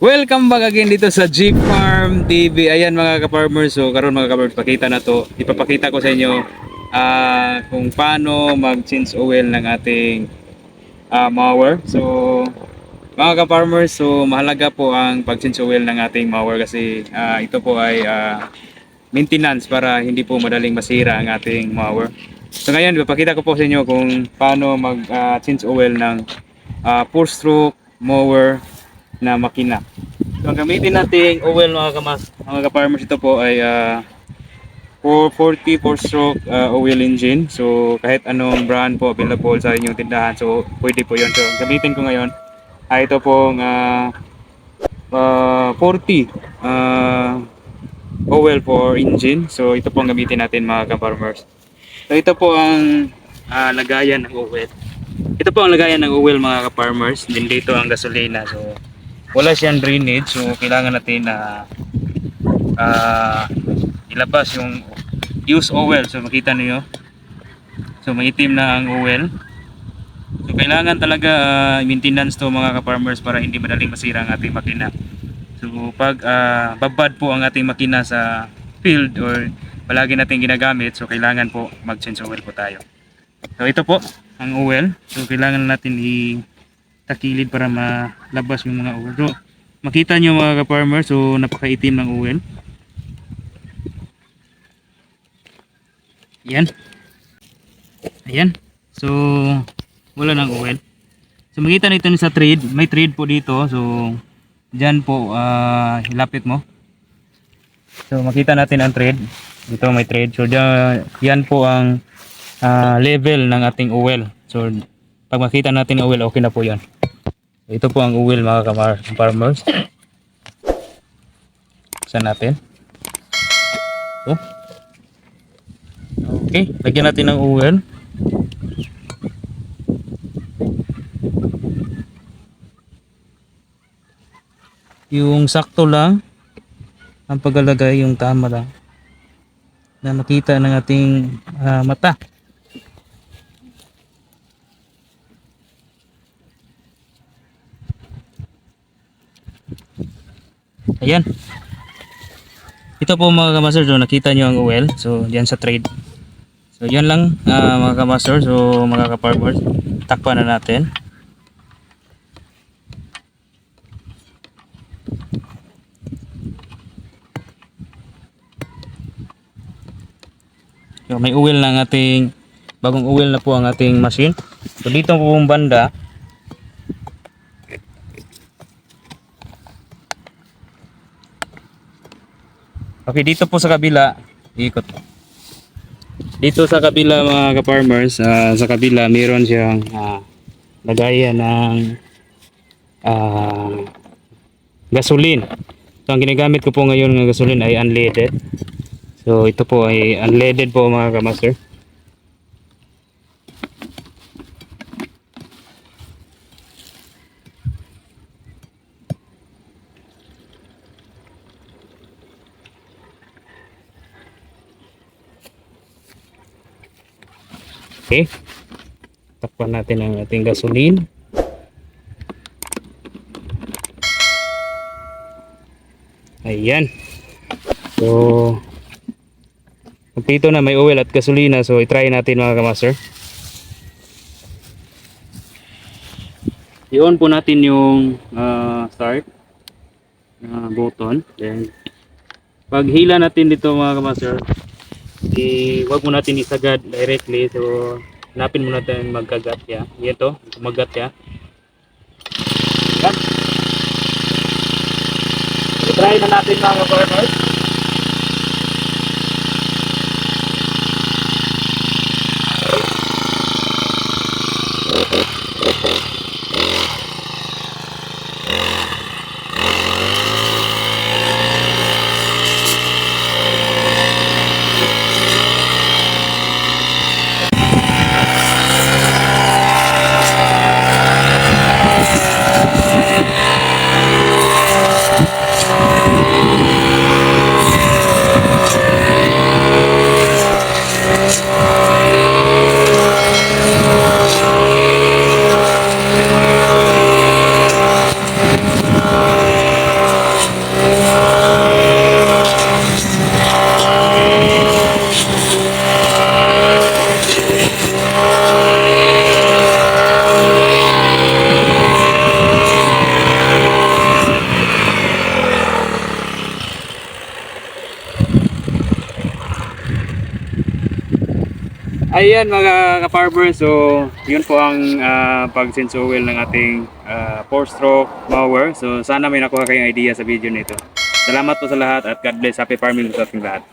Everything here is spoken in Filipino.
Welcome back again dito sa Jeep Farm TV. Ayan mga ka-farmers, so karon mga ka-farmers, pakita na to. Ipapakita ko sa inyo ah, kung paano mag-change oil ng ating ah, mower. So mga ka-farmers, so mahalaga po ang pag-change oil ng ating mower kasi ah, ito po ay ah, maintenance para hindi po madaling masira ang ating mower. So ngayon, ipapakita ko po sa inyo kung paano mag-change oil ng 4-stroke mower na makina. So ang gamitin nating oil mga kamas, mga ka-farmers ito po ay uh, 440 4-stroke uh, oil engine. So kahit anong brand po available sa inyong tindahan. So pwede po 'yon. So ang gamitin ko ngayon ay ito pong uh, uh, 40 uh, oil for engine. So ito po ang gamitin natin mga ka-farmers. So ito po ang uh, lagayan ng oil. Ito po ang lagayan ng oil mga ka-farmers. Din dito ang gasolina. So wala siyang drainage so kailangan natin na ah, ilabas yung use oil so makita niyo. So maitim na ang oil so kailangan talaga ah, maintenance to mga ka-farmers para hindi madaling masira ang ating makina. So pag ah, babad po ang ating makina sa field or palagi natin ginagamit so kailangan po mag change oil po tayo. So ito po ang oil so kailangan natin i takilid para malabas yung mga oil. So, makita nyo mga ka-farmer, so napakaitim ng oil. Ayan. Ayan. So, wala ng oil. So, makita nito sa trade. May trade po dito. So, dyan po, ah, hilapit mo. So, makita natin ang trade. Dito may trade. So, dyan, yan po ang ah, level ng ating oil. So, pag makita natin ang oil, okay na po yan. Ito po ang oil mga kamar farmers. Saan natin? Ito. Okay, lagyan natin ng oil. Yung sakto lang ang paglalagay yung tama lang na makita ng ating ah, mata. Ayan. Ito po mga kamaster, so nakita nyo ang oil. So, diyan sa trade. So, yan lang ah, mga kamaster. So, mga kaparmers, takpan na natin. So, may oil na ang ating bagong oil na po ang ating machine. So, dito po pong banda, Okay, dito po sa kabila, ikot. Dito sa kabila mga ka-farmers, ah, sa kabila meron siyang ah, lagayan ng ah, gasoline. So ang ginagamit ko po ngayon ng gasoline ay unleaded. So ito po ay unleaded po mga ka-master. Okay. Takpan natin ang ating gasoline. Ayan. So, kompleto na may oil at gasolina. So, itry natin mga kamaster. I-on po natin yung ah, start na button. Then, pag hila natin dito mga kamaster, i wag mo natin isagad directly. So hanapin mo natin magkagat ya yan to kumagat ya so, try na natin mga farmers Ayan mga ka-farmer, so yun po ang ah, pag-sense ng ating 4-stroke mower. So sana may nakuha kayong idea sa video nito. Salamat po sa lahat at God bless. Happy farming sa ating lahat.